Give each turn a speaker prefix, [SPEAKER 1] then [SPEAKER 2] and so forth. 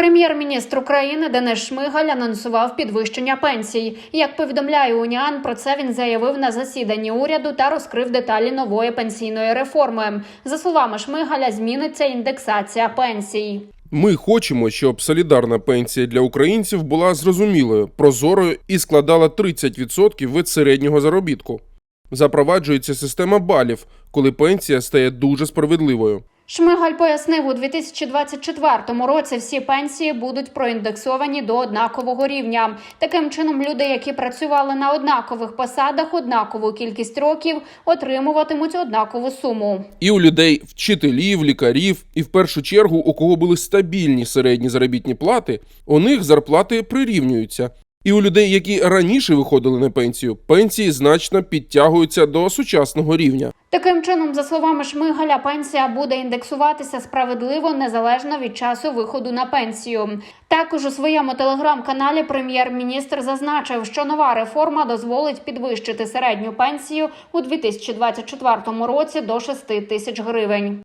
[SPEAKER 1] Прем'єр-міністр України Денис Шмигаль анонсував підвищення пенсій. Як повідомляє Уніан, про це він заявив на засіданні уряду та розкрив деталі нової пенсійної реформи. За словами Шмигаля, зміниться індексація пенсій.
[SPEAKER 2] Ми хочемо, щоб солідарна пенсія для українців була зрозумілою, прозорою і складала 30% від середнього заробітку. Запроваджується система балів, коли пенсія стає дуже справедливою.
[SPEAKER 1] Шмигаль пояснив, у 2024 році всі пенсії будуть проіндексовані до однакового рівня. Таким чином, люди, які працювали на однакових посадах однакову кількість років, отримуватимуть однакову суму.
[SPEAKER 2] І у людей, вчителів, лікарів, і в першу чергу, у кого були стабільні середні заробітні плати, у них зарплати прирівнюються. І у людей, які раніше виходили на пенсію, пенсії значно підтягуються до сучасного рівня.
[SPEAKER 1] Таким чином, за словами Шмигаля, пенсія буде індексуватися справедливо незалежно від часу виходу на пенсію. Також у своєму телеграм-каналі прем'єр-міністр зазначив, що нова реформа дозволить підвищити середню пенсію у 2024 році до 6 тисяч гривень.